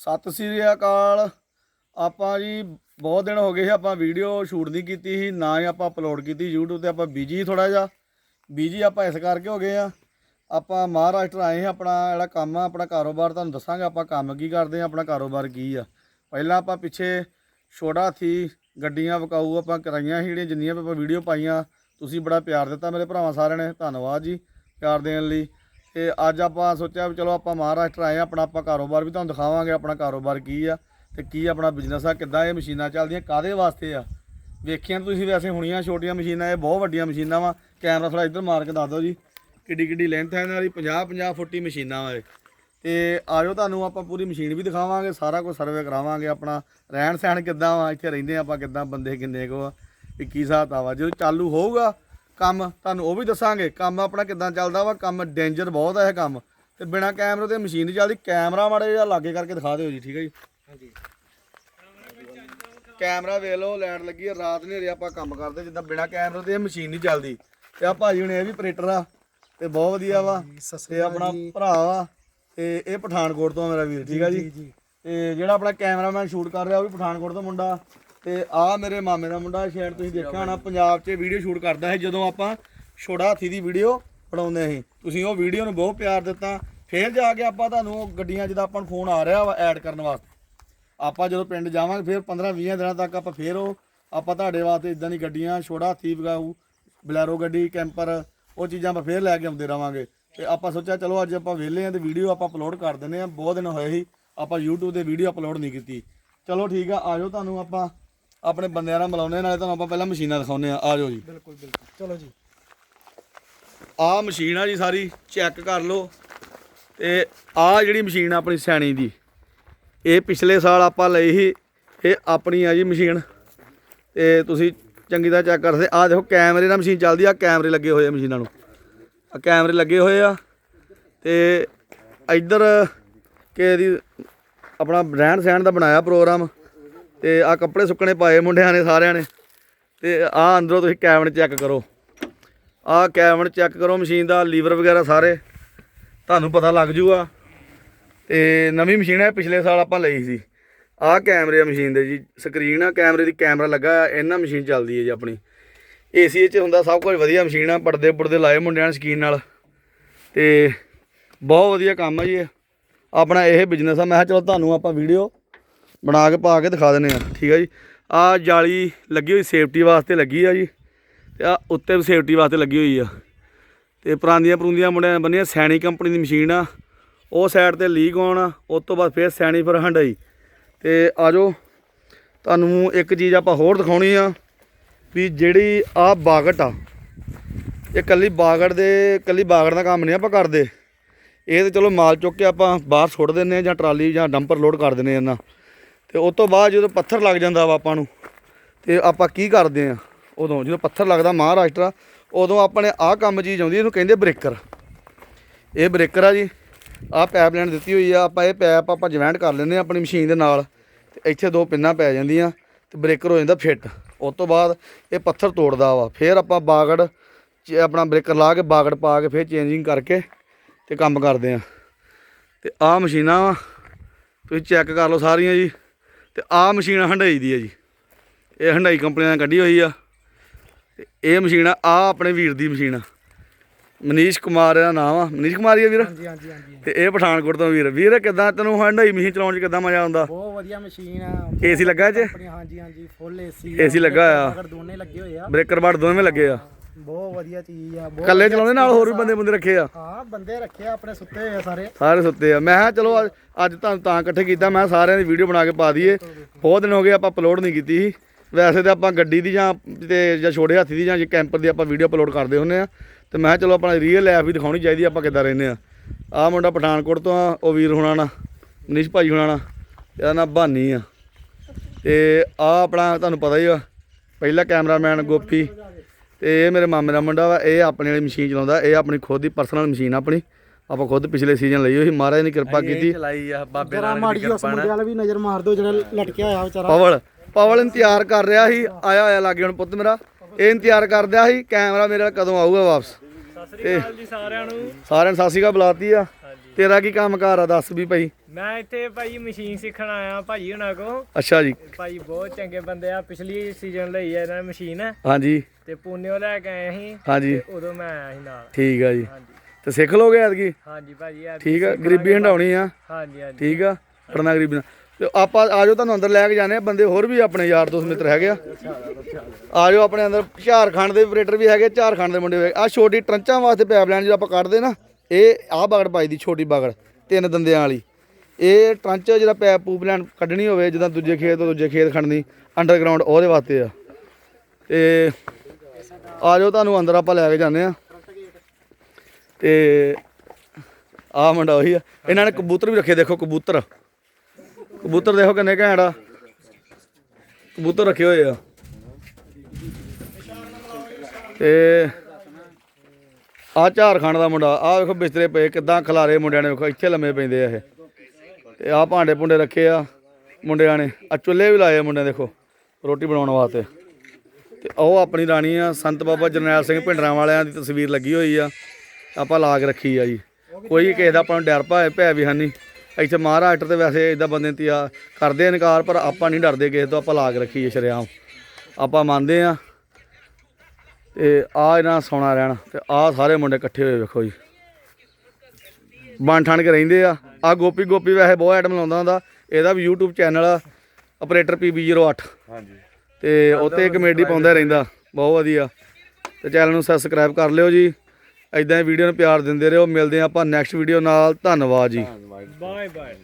ਸਤਿ ਸ੍ਰੀ ਅਕਾਲ। ਆਪਾਂ ਜੀ ਬਹੁਤ ਦਿਨ ਹੋ ਗਏ ਸੀ, ਆਪਾਂ ਵੀਡੀਓ ਸ਼ੂਟ ਨਹੀਂ ਕੀਤੀ ਸੀ, ਨਾ ਹੀ ਆਪਾਂ ਅਪਲੋਡ ਕੀਤੀ YouTube ਤੇ, ਆਪਾਂ ਬਿਜ਼ੀ ਥੋੜਾ ਜਿਹਾ। ਬਿਜ਼ੀ ਆਪਾਂ ਇਸ ਕਰਕੇ ਹੋ ਗਏ ਆ। ਆਪਾਂ ਮਹਾਰਾਸ਼ਟਰ ਆਏ ਹਾਂ ਆਪਣਾ ਜਿਹੜਾ ਕੰਮ ਆ, ਆਪਣਾ ਕਾਰੋਬਾਰ ਤੁਹਾਨੂੰ ਦੱਸਾਂਗੇ, ਆਪਾਂ ਕੰਮ ਕੀ ਕਰਦੇ ਆ, ਆਪਣਾ ਕਾਰੋਬਾਰ ਕੀ ਆ। ਪਹਿਲਾਂ ਆਪਾਂ ਪਿੱਛੇ ਛੋਟਾ ਹਾਥੀ ਗੱਡੀਆਂ ਵਿਕਾਊ ਆਪਾਂ ਕਰਾਈਆਂ ਸੀ, ਜਿਹੜੀਆਂ ਜਿੰਨੀਆਂ ਵੀ ਆਪਾਂ ਵੀਡੀਓ ਪਾਈਆਂ, ਤੁਸੀਂ ਬੜਾ ਪਿਆਰ ਦਿੱਤਾ ਮੇਰੇ ਭਰਾਵਾਂ ਸਾਰਿਆਂ ਨੇ, ਧੰਨਵਾਦ ਜੀ, ਪਿਆਰ ਦੇਣ ਲਈ। ਤੇ ਅੱਜ ਆਪਾਂ ਸੋਚਿਆ ਵੀ ਚਲੋ ਆਪਾਂ ਮਹਾਰਾਸ਼ਟਰ ਆਏ ਹਾਂ, ਆਪਣਾ ਆਪਾਂ ਕਾਰੋਬਾਰ ਵੀ ਤੁਹਾਨੂੰ ਦਿਖਾਵਾਂਗੇ, ਆਪਣਾ ਕਾਰੋਬਾਰ ਕੀ ਆ ਤੇ ਕੀ ਆਪਣਾ ਬਿਜ਼ਨਸ ਆ, ਕਿੱਦਾਂ ਇਹ ਮਸ਼ੀਨਾਂ ਚੱਲਦੀਆਂ ਕਾਦੇ ਵਾਸਤੇ ਆ। ਵੇਖੀਆਂ ਤੁਸੀਂ ਵੈਸੇ ਹੁਣੀਆਂ ਛੋਟੀਆਂ ਮਸ਼ੀਨਾਂ, ਇਹ ਬਹੁਤ ਵੱਡੀਆਂ ਮਸ਼ੀਨਾਂ ਵਾ। ਕੈਮਰਾ ਥੋੜਾ ਇੱਧਰ ਮਾਰ ਕੇ ਦੱਸ ਦਿਓ ਜੀ। ਕਿੱਡੀ ਕਿੱਡੀ ਲੈਂਥ ਹੈ ਇਹਨਾਂ ਦੀ 50 50 ਫੁੱਟੀ ਮਸ਼ੀਨਾਂ ਵਾ ਇਹ। ਤੇ ਆਜੋ ਤੁਹਾਨੂੰ ਆਪਾਂ ਪੂਰੀ ਮਸ਼ੀਨ ਵੀ ਦਿਖਾਵਾਂਗੇ, ਸਾਰਾ ਕੁਝ ਸਰਵੇ ਕਰਾਵਾਂਗੇ ਆਪਣਾ। ਰਹਿਣ ਸਹਿਣ ਕਿੱਦਾਂ ਵਾ, ਇੱਥੇ ਰਹਿੰਦੇ ਆਪਾਂ ਕਿੱਦਾਂ, ਬੰਦੇ ਕਿੰਨੇ ਕੋ ਆ, ਵੀ ਕੀ ਹਿਸਾਬ ਵਾ ਜਦੋਂ ਚਾਲੂ ਹੋਊਗਾ ਕੰਮ ਤੁਹਾਨੂੰ ਉਹ ਵੀ ਦੱਸਾਂਗੇ ਕੰਮ ਆਪਣਾ ਕਿੱਦਾਂ ਚੱਲਦਾ ਵਾ ਕੰਮ ਡੇਂਜਰ ਬਹੁਤ ਆ ਇਹ ਕੰਮ। ਤੇ ਬਿਨਾ ਕੈਮਰੇ ਤੇ ਮਸ਼ੀਨ ਨਹੀਂ ਚੱਲਦੀ ਕੈਮਰਾ ਮਾੜੇ ਜਿਹਾ ਲਾਗੇ ਕਰਕੇ ਦਿਖਾ ਦਿਓ ਜੀ ਠੀਕ ਹੈ ਜੀ? ਹਾਂਜੀ। ਕੈਮਰਾ ਵੇਖ ਲਓ ਲਾਈਟ ਲੱਗੀ ਆ ਰਾਤ ਹਨੇਰੇ ਆਪਾਂ ਕੰਮ ਕਰਦੇ ਜਿੱਦਾਂ ਬਿਨਾ ਕੈਮਰੇ ਤੇ ਇਹ ਮਸ਼ੀਨ ਨਹੀਂ ਚੱਲਦੀ। ਤੇ ਆ ਭਾਜੀ ਹੁਣ ਇਹ ਵੀ ਆਪਰੇਟਰ ਆ ਤੇ ਬਹੁਤ ਵਧੀਆ ਵਾ। ਤੇ ਆਪਣਾ ਭਰਾ ਵਾ ਤੇ ਇਹ ਪਠਾਨਕੋਟ ਤੋਂ ਮੇਰਾ ਵੀਰ ਠੀਕ ਆ ਜੀ? ਤੇ ਜਿਹੜਾ ਆਪਣਾ ਕੈਮਰਾਮੈਨ ਸ਼ੂਟ ਕਰ ਰਿਹਾ ਉਹ ਵੀ ਪਠਾਨਕੋਟ ਤੋਂ ਮੁੰਡਾ। ਤੇ ਆ ਮੇਰੇ ਮਾਮੇ ਦਾ ਮੁੰਡਾ ਸ਼ਾਇਦ ਤੁਸੀਂ ਦੇਖਿਆ ਹੋਣਾ, ਪੰਜਾਬ 'ਚ ਵੀਡੀਓ ਸ਼ੂਟ ਕਰਦਾ ਹੈ ਜਦੋਂ ਆਪਾਂ ਛੋੜਾ ਹਾਥੀ ਦੀ ਵੀਡੀਓ ਬਣਾਉਂਦੇ ਸੀ। ਤੁਸੀਂ ਉਹ ਵੀਡੀਓ ਨੂੰ ਬਹੁਤ ਪਿਆਰ ਦਿੱਤਾ। ਫੇਰ ਜਾ ਕੇ ਆਪਾਂ ਤੁਹਾਨੂੰ ਉਹ ਗੱਡੀਆਂ ਜਿਹਦਾ ਆਪਾਂ ਨੂੰ ਫੋਨ ਆ ਰਿਹਾ ਵਾ ਐਡ ਕਰਨ ਵਾਸਤੇ। ਆਪਾਂ ਜਦੋਂ ਪਿੰਡ ਜਾਵਾਂਗੇ, ਫਿਰ 15 20 ਦਿਨਾਂ ਤੱਕ ਆਪਾਂ ਫੇਰ ਉਹ, ਆਪਾਂ ਤੁਹਾਡੇ ਵਾਸਤੇ ਇਦਾਂ ਦੀ ਗੱਡੀਆਂ ਛੋੜਾ ਹਾਥੀ ਵਗਾਊ ਬਲੈਰੋ ਗੱਡੀ, ਕੈਂਪਰ, ਉਹ ਚੀਜ਼ਾਂ ਆਪਾਂ ਫੇਰ ਲੈ ਕੇ ਆਉਂਦੇ ਰਵਾਂਗੇ। ਤੇ ਆਪਾਂ ਸੋਚਿਆ, ਚਲੋ ਅੱਜ ਆਪਾਂ ਵਿਹਲੇ ਆਂ ਤੇ ਵੀਡੀਓ ਆਪਾਂ ਅਪਲੋਡ ਕਰ ਦਿੰਦੇ ਆਂ। ਬਹੁਤ ਦਿਨ ਹੋਏ ਸੀ, ਆਪਾਂ YouTube ਤੇ ਵੀਡੀਓ ਅਪਲੋਡ ਨਹੀਂ ਕੀਤੀ। ਚਲੋ ਠੀਕ ਆ ਆਜੋ ਤੁਹਾਨੂੰ ਆਪਾਂ ਆਪਣੇ ਬੰਦਿਆਂ ਨਾਲ ਮਿਲਾਉਂਦੇ ਨਾਲੇ ਤੁਹਾਨੂੰ ਆਪਾਂ ਪਹਿਲਾਂ ਮਸ਼ੀਨਾਂ ਦਿਖਾਉਂਦੇ ਆ ਆਜੋ ਜੀ। ਬਿਲਕੁਲ ਬਿਲਕੁਲ। ਚਲੋ ਜੀ। ਆਹ ਮਸ਼ੀਨ ਆ ਜੀ ਸਾਰੀ ਚੈੱਕ ਕਰ ਲਓ। ਤੇ ਆਹ ਜਿਹੜੀ ਮਸ਼ੀਨ ਆ ਆਪਣੀ ਸੈਣੀ ਦੀ ਇਹ ਪਿਛਲੇ ਸਾਲ ਆਪਾਂ ਲਈ ਸੀ ਇਹ ਆਪਣੀ ਆ ਜੀ ਮਸ਼ੀਨ। ਤੇ ਤੁਸੀਂ ਚੰਗੀ ਤਰ੍ਹਾਂ ਚੈੱਕ ਕਰ ਸਕਦੇ ਆਹ ਦੇਖੋ ਕੈਮਰੇ ਨਾਲ ਮਸ਼ੀਨ ਚੱਲਦੀ ਆ ਕੈਮਰੇ ਲੱਗੇ ਹੋਏ ਆ ਮਸ਼ੀਨਾਂ ਨੂੰ। ਆ ਕੈਮਰੇ ਲੱਗੇ ਹੋਏ ਆ। ਤੇ ਇੱਧਰ ਕਿ ਦੀ ਆਪਣਾ ਰਹਿਣ ਸਹਿਣ ਦਾ ਬਣਾਇਆ ਪ੍ਰੋਗਰਾਮ। ਤੇ ਆ ਕੱਪੜੇ ਸੁੱਕਣੇ ਪਾਏ ਮੁੰਡਿਆਂ ਨੇ ਸਾਰਿਆਂ ਨੇ। ਤੇ ਆ ਅੰਦਰੋਂ ਤੁਸੀਂ ਕੈਬਨ ਚੈੱਕ ਕਰੋ। ਆਹ ਕੈਬਨ ਚੈੱਕ ਕਰੋ, ਮਸ਼ੀਨ ਦਾ, ਲੀਵਰ ਵਗੈਰਾ ਸਾਰੇ। ਤੁਹਾਨੂੰ ਪਤਾ ਲੱਗ ਜੂਗਾ। ਤੇ ਨਵੀਂ ਮਸ਼ੀਨ ਹੈ, ਪਿਛਲੇ ਸਾਲ ਆਪਾਂ ਲਈ ਸੀ। ਆਹ ਕੈਮਰੇ ਆ ਮਸ਼ੀਨ ਦੇ ਜੀ, ਸਕਰੀਨ ਆ, ਕੈਮਰੇ ਦੀ ਕੈਮਰਾ ਲੱਗਾ ਇਹਨਾਂ ਮਸ਼ੀਨ ਚੱਲਦੀ ਹੈ ਜੀ ਆਪਣੀ। ਏਸੀ ਚ ਹੁੰਦਾ, ਸਭ ਕੁਝ ਵਧੀਆ ਮਸ਼ੀਨ ਆ, ਪਰਦੇ ਪੁਰਦੇ ਲਾਏ ਮੁੰਡਿਆਂ ਨੇ ਸਕੀਨ ਨਾਲ। ਤੇ ਬਹੁਤ ਵਧੀਆ ਕੰਮ ਆ ਜੀ ਆਪਣਾ ਇਹ ਬਿਜ਼ਨਸ ਆ। ਮੈਂ ਕਿਹਾ ਚਲੋ ਤੁਹਾਨੂੰ ਆਪਾਂ ਵੀਡੀਓ ਬਣਾ ਕੇ ਪਾ ਕੇ ਦਿਖਾ ਦਿੰਨੇ ਆ। ਠੀਕ ਆ ਜੀ। ਆ ਜਾਲੀ ਲੱਗੀ ਹੋਈ ਸੇਫਟੀ ਵਾਸਤੇ ਲੱਗੀ ਆ ਜੀ। ਤੇ ਆ ਉੱਤੇ ਵੀ ਸੇਫਟੀ ਵਾਸਤੇ ਲੱਗੀ ਹੋਈ ਆ। ਤੇ ਪਰਾਂਦੀਆਂ ਪਰੂੰਦੀਆਂ ਮੁੰਡਿਆਂ ਨੇ ਬੰਨੀਆਂ, ਸੈਣੀ ਕੰਪਨੀ ਦੀ ਮਸ਼ੀਨ ਆ। ਉਹ ਸਾਈਡ ਤੇ ਲੀਕ ਆਉਣ ਆ ਉਸ ਤੋਂ ਬਾਅਦ ਫਿਰ ਸੈਣੀ ਫਿਰ ਹੰਡਾਈ ਤੇ ਆਜੋ, ਤੁਹਾਨੂੰ ਇੱਕ ਚੀਜ਼ ਆਪਾਂ ਹੋਰ ਦਿਖਾਉਣੀ ਆ ਵੀ ਜਿਹੜੀ ਆ ਬਾਗਟ ਆ। ਇਹ ਕੱਲੀ ਬਾਗੜ ਦੇ, ਕੱਲੀ ਬਾਗੜ ਦਾ ਕੰਮ ਨਹੀਂ ਆਪਾਂ ਕਰਦੇ। ਇਹ ਤੇ ਚਲੋ ਮਾਲ ਚੁੱਕ ਕੇ ਆਪਾਂ ਬਾਹਰ ਸੁੱਟ ਦਿੰਨੇ ਆ ਜਾਂ ਟਰਾਲੀ ਜਾਂ ਡੰਪਰ ਲੋਡ ਕਰ ਦਿੰਨੇ ਆ ਇਹਨਾਂ। ਤੇ ਉਸ ਤੋਂ ਬਾਅਦ ਜਦੋਂ ਪੱਥਰ ਲੱਗ ਜਾਂਦਾ ਵਾ ਆਪਾਂ ਨੂੰ, ਤੇ ਆਪਾਂ ਕੀ ਕਰਦੇ ਆ? ਉਦੋਂ ਜਦੋਂ ਪੱਥਰ ਲੱਗਦਾ ਮਹਾਰਾਸ਼ਟਰ ਉਦੋਂ ਆਪਣੇ ਆਹ ਕੰਮ ਚੀਜ਼ ਆਉਂਦੀ, ਇਹਨੂੰ ਕਹਿੰਦੇ ਬ੍ਰੇਕਰ। ਇਹ ਬ੍ਰੇਕਰ ਆ ਜੀ, ਆਹ ਪਾਈਪ ਲਾਈਨ ਦਿੱਤੀ ਹੋਈ ਆ, ਆਪਾਂ ਇਹ ਪਾਈਪ ਆਪਾਂ ਜੁਆਇੰਟ ਕਰ ਲੈਂਦੇ ਆ ਆਪਣੀ ਮਸ਼ੀਨ ਦੇ ਨਾਲ, ਤੇ ਇੱਥੇ ਦੋ ਪਿੰਨਾਂ ਪੈ ਜਾਂਦੀਆਂ, ਤੇ ਬ੍ਰੇਕਰ ਹੋ ਜਾਂਦਾ ਫਿੱਟ ਉਸ ਤੋਂ ਬਾਅਦ ਇਹ ਪੱਥਰ ਤੋੜਦਾ ਵਾ, ਫਿਰ ਆਪਾਂ ਬਾਗੜ, ਚ ਆਪਣਾ ਬ੍ਰੇਕਰ ਲਾ ਕੇ ਬਾਗੜ ਪਾ ਕੇ ਫਿਰ ਚੇਂਜਿੰਗ ਕਰਕੇ ਤੇ ਕੰਮ ਕਰਦੇ ਆ। ਤੇ ਆਹ ਮਸ਼ੀਨਾਂ ਵਾ, ਤੁਸੀਂ ਚੈੱਕ ਕਰ ਲਓ ਸਾਰੀਆਂ ਜੀ। ਤੇ ਆਹ ਮਸ਼ੀਨ ਹੰਡਾਈ ਦੀ ਹੈ ਜੀ। ਇਹ ਹੰਡਾਈ ਕੰਪਨੀ ਨੇ ਕੱਢੀ ਹੋਈ ਆ। ਇਹ ਮਸ਼ੀਨ ਆ ਆਪਣੇ ਵੀਰ ਦੀ ਮਸ਼ੀਨ ਆ। ਮਨੀਸ਼ ਕੁਮਾਰ ਦਾ ਨਾਮ ਆ। ਮਨੀਸ਼ ਕੁਮਾਰ ਹੀ ਆ ਵੀਰ? ਹਾਂਜੀ ਹਾਂਜੀ ਹਾਂਜੀ। ਤੇ ਇਹ ਪਠਾਨਕੋਟ ਤੋਂ ਵੀਰ। ਵੀਰ ਕਿਦਾਂ ਤੈਨੂੰ ਹੰਡਾਈ ਮਸ਼ੀਨ ਚਲਾਉਣ 'ਚ ਕਿਦਾਂ ਮਜ਼ਾ ਆਉਂਦਾ? ਬਹੁਤ ਵਧੀਆ ਮਸ਼ੀਨ ਆ। ਏਸੀ ਲੱਗਾ ਇਹ 'ਚ ਆਪਣੀ ਹਾਂਜੀ ਹਾਂਜੀ ਫੁੱਲ ਏਸੀ AC ਲੱਗਾ ਆ। ਅਗਰ ਦੋਨੇ ਲੱਗੇ ਹੋਏ ਆ। ਬ੍ਰੇਕਰ ਬਾੜ ਦੋਵੇਂ ਲੱਗੇ ਆ। ਬਹੁਤ ਵਧੀਆ ਚੀਜ਼ ਆ ਬਹੁਤ ਇਕੱਲੇ ਚਲਾਉਂਦੇ ਨਾਲ ਹੋਰ ਵੀ ਬੰਦੇ ਬੰਦੇ ਰੱਖੇ ਆ। ਹਾਂ ਬੰਦੇ ਰੱਖੇ ਆ ਆਪਣੇ ਸੁੱਤੇ ਹੋਏ ਆ ਸਾਰੇ। ਸਾਰੇ ਸੁੱਤੇ ਆ। ਮੈਂ ਕਿਹਾ ਚਲੋ ਅੱਜ- ਅੱਜ ਤੁਹਾਨੂੰ ਤਾਂ ਇਕੱਠੇ ਕੀਤਾ ਮੈਂ ਕਿਹਾ ਸਾਰਿਆਂ ਦੀ ਵੀਡੀਓ ਬਣਾ ਕੇ ਪਾ ਦਈਏ। ਬਹੁਤ ਦਿਨ ਹੋ ਗਏ ਆਪਾਂ ਅਪਲੋਡ ਨਹੀਂ ਕੀਤੀ ਸੀ। ਵੈਸੇ ਤਾਂ ਆਪਾਂ ਗੱਡੀ ਦੀ ਜਾਂ ਤੇ ਜਾਂ ਛੋਟੇ ਹਾਥੀ ਦੀ ਜਾਂ ਜੇ ਕੈਂਪਰ ਦੀ ਆਪਾਂ ਵੀਡੀਓ ਅਪਲੋਡ ਕਰਦੇ ਹੁੰਦੇ ਆ। ਤੇ ਮੈਂ ਕਿਹਾ ਚਲੋ ਆਪਣਾ ਰੀਅਲ ਲਾਈਫ ਵੀ ਦਿਖਾਉਣੀ ਚਾਹੀਦੀ ਆਪਾਂ ਕਿੱਦਾਂ ਰਹਿੰਦੇ ਆ। ਆਹ ਮੁੰਡਾ ਪਠਾਨਕੋਟ ਤੋਂ ਆ ਉਹ ਵੀਰ ਹੁਣਾਂ ਨਾਲ ਮਨੀਸ਼ ਭਾਈ ਹੁਣਾਂ ਨਾਲ ਇਹਦਾ ਨਾਂ ਬਾਨੀ ਆ। ਤੇ ਆ ਆਪਣਾ ਤੁਹਾਨੂੰ ਪਤਾ ਹੀ ਆ ਪਹਿਲਾ ਕੈਮਰਾਮੈਨ ਗੋਪੀ। ਤੇ ਇਹ ਮੇਰੇ ਮਾਮੇ ਦਾ ਮੁੰਡਾ ਵਾ ਇਹ ਆਪਣੇ ਵਾਲੀ ਮਸ਼ੀਨ ਚਲਾਉਂਦਾ ਇਹ ਆਪਣੀ ਖੁਦ ਦੀ ਪਰਸਨਲ ਮਸ਼ੀਨ ਆਪਣੀ। ਆਪਾਂ ਖੁਦ ਪਿਛਲੇ ਸੀਜ਼ਨ ਲਈ ਹੋਈ ਮਹਾਰਾਜ ਨੇ ਕਿਰਪਾ ਕੀਤੀ। ਚਲਾਈ ਆ ਬਾਬੇ ਜਰਾ ਨਾਨਕ ਮਾੜੀ ਦੀ ਜਿਹੀ ਉਸ ਕਿਰਪਾ ਮੁੰਡੇ ਨਾਲ ਵਾਲਾ ਵੀ ਨਜ਼ਰ ਮਾਰ ਦਿਓ ਜਿਹੜਾ ਲਟਕਿਆ ਹੋਇਆ ਵਿਚਾਰਾ। ਪਵਲ ਪਵਲ ਇੰਤਜ਼ਾਰ ਕਰ ਰਿਹਾ ਸੀ ਆਇਆ ਹੋਇਆ ਲਾਗੇ ਹੁਣ ਪੁੱਤ ਮੇਰਾ। ਇਹ ਇੰਤਜ਼ਾਰ ਕਰਦਿਆ ਸੀ ਕੈਮਰਾ ਮੇਰੇ ਨਾਲ ਕਦੋਂ ਆਊਗਾ ਵਾਪਸ। ਸਤਿ ਸ੍ਰੀ ਅਕਾਲ ਜੀ ਸਾਰਿਆਂ ਨੂੰ। ਸਾਰਿਆਂ ਨੂੰ ਸਤਿ ਸ਼੍ਰੀ ਅਕਾਲ ਬੁਲਾਤੀ ਆ। ਤੇਰਾ ਕੀ ਕੰਮ ਕਾਰ ਆ ਦੱਸ ਵੀ ਭਾਈ। ਮੈਂ ਇੱਥੇ ਭਾਈ ਮਸ਼ੀਨ ਸਿੱਖਣ ਆਇਆ ਭਾਜੀ ਹੁਣਾਂ ਕੋ ਅੱਛਾ ਜੀ। ਭਾਈ ਬਹੁਤ ਚੰਗੇ ਬੰਦੇ ਆ ਪਿਛਲੀ ਸੀਜ਼ਨ ਲਈ ਆ ਇਹਨਾਂ ਨੇ ਮਸ਼ੀਨ। ਹਾਂਜੀ। ਤੇ ਪੁੰਨਿਓ ਲੈ ਕੇ ਆਏ ਸੀ ਹਾਂਜੀ। ਤੇ ਉਦੋਂ ਮੈਂ ਆਇਆ ਸੀ ਨਾਲ। ਠੀਕ ਆ ਜੀ। ਹਾਂਜੀ। ਤੇ ਸਿੱਖ ਲੋਗੇ ਐਤਕੀ? ਹਾਂਜੀ ਭਾਜੀ ਆ ਠੀਕ ਆ ਗਰੀਬੀ ਹੰਡਾਉਣੀ ਆ। ਹਾਂਜੀ ਹਾਂਜੀ। ਠੀਕ ਆ ਪੜਨਾ ਗਰੀਬੀ ਨਾਲ ਤੇ ਆਪਾਂ ਆਜੋ ਤੁਹਾਨੂੰ ਅੰਦਰ ਲੈ ਕੇ ਜਾਣੇ ਆ ਬੰਦੇ ਹੋਰ ਵੀ ਆਪਣੇ ਯਾਰ ਦੋਸਤ ਮਿੱਤਰ ਹੈਗੇ ਆ। ਆਜੋ ਆਪਣੇ ਅੰਦਰ ਝਾਰਖੰਡ ਦੇ ਆਪਰੇਟਰ ਵੀ ਹੈਗੇ ਝਾਰਖੰਡ ਦੇ ਮੁੰਡੇ ਵੀ ਆ ਛੋਟੀ ਟਰੰਚਾਂ ਵਾਸਤੇ ਪਾਈਪਲਾਈਨ ਜਦੋਂ ਆਪਾਂ ਕੱਢਦੇ ਨਾ ਇਹ ਆਹ ਬਗੜ ਪਾਈ ਦੀ ਛੋਟੀ ਬਗੜ ਤਿੰਨ ਦੰਦਿਆਂ ਵਾਲੀ। ਇਹ ਟਰੰਚ ਜਿਹੜਾ ਪੈਪ ਪੂਪ ਲੈਣ ਕੱਢਣੀ ਹੋਵੇ, ਜਿੱਦਾਂ ਦੂਜੇ ਖੇਤ ਤੋਂ ਦੂਜੇ ਖੇਤ ਖੜਨੀ ਅੰਡਰਗਰਾਉਂਡ ਉਹਦੇ ਵਾਸਤੇ ਆ। ਤੇ ਜਾਓ ਤੁਹਾਨੂੰ ਅੰਦਰ ਆਪਾਂ ਲੈ ਕੇ ਜਾਂਦੇ ਆ ਤੇ ਆਹ ਮੁੰਡਾ ਉਹੀ ਆ। ਇਹਨਾਂ ਨੇ ਕਬੂਤਰ ਵੀ ਰੱਖੇ, ਦੇਖੋ ਕਬੂਤਰ। ਕਬੂਤਰ ਦੇਖੋ ਕਿੰਨੇ ਘੈਂਟ ਆ। ਕਬੂਤਰ ਰੱਖੇ ਹੋਏ ਆ। ਤੇ ਆ ਝਾਰਖੰਡ ਦਾ ਮੁੰਡਾ ਆ ਵੇਖੋ ਬਿਸਤਰੇ ਪਏ, ਕਿਦਾਂ ਖਲਾਰੇ ਮੁੰਡਿਆਂ ਨੇ ਵੇਖੋ, ਇੱਥੇ ਲੰਮੇ ਪੈਂਦੇ ਆ ਇਹ। ਤੇ ਆ ਭਾਂਡੇ ਭੁੰਡੇ ਰੱਖੇ ਆ ਮੁੰਡਿਆਂ ਨੇ ਆ ਚੁੱਲ੍ਹੇ ਵੀ ਲਾਏ ਆ ਮੁੰਡਿਆਂ ਦੇਖੋ, ਰੋਟੀ ਬਣਾਉਣ ਵਾਸਤੇ। ਤੇ ਉਹ ਆਪਣੀ ਰਾਣੀ ਆ, ਸੰਤ ਬਾਬਾ ਜਰਨੈਲ ਸਿੰਘ ਭਿੰਡਰਾਂ ਵਾਲਿਆਂ ਦੀ ਤਸਵੀਰ ਲੱਗੀ ਹੋਈ ਆ। ਆਪਾਂ ਲਾ ਕੇ ਰੱਖੀ ਆ ਜੀ। ਕੋਈ ਕਿਸੇ ਦਾ ਆਪਾਂ ਨੂੰ ਡਰ ਭਾਏ, ਭੈ ਵੀ ਹੈ ਨਹੀਂ ਇੱਥੇ ਮਹਾਰਾਸ਼ਟਰ ਤੇ ਵੈਸੇ ਇਦਾਂ ਬੰਦੇ ਤਿਆ ਕਰਦੇ ਇਨਕਾਰ, ਪਰ ਆਪਾਂ ਨਹੀਂ ਡਰਦੇ ਕਿਸੇ ਤੋਂ, ਆਪਾਂ ਲਾ ਕੇ ਰੱਖੀ ਹੈ ਸ਼ਰਿਆਮ। ਆਪਾਂ ਮੰਨਦੇ ਆ। ਤੇ ਆ ਇਹਨਾਂ ਸੋਨਾ ਰਹਿਣਾ, ਤੇ ਆ ਸਾਰੇ ਮੁੰਡੇ ਇਕੱਠੇ ਹੋਏ ਵੇਖੋ ਜੀ। ਬਣ ਠਣ ਕੇ ਰਹਿੰਦੇ ਆ। ਆ ਗੋਪੀ ਗੋਪੀ ਵੈਸੇ ਬਹੁਤ ਆਈਟਮ ਲਾਉਂਦਾ ਹੁੰਦਾ। ਇਹਦਾ ਵੀ YouTube ਚੈਨਲ ਆ ਆਪਰੇਟਰ PB08 ਹਾਂਜੀ। ਤੇ ਉੱਤੇ ਕਮੇਡੀ ਪਾਉਂਦਾ ਰਹਿੰਦਾ ਬਹੁਤ ਵਧੀਆ। ਤੇ ਚੈਨਲ ਨੂੰ ਸਬਸਕ੍ਰਾਈਬ ਕਰ ਲਿਓ ਜੀ। ਐਦਾਂ ਹੀ ਵੀਡੀਓ ਨੂੰ ਪਿਆਰ ਦਿੰਦੇ ਰਹੋ। ਮਿਲਦੇ ਹਾਂ ਆਪਾਂ ਨੈਕਸਟ ਵੀਡੀਓ ਨਾਲ। ਧੰਨਵਾਦ ਜੀ। Bye bye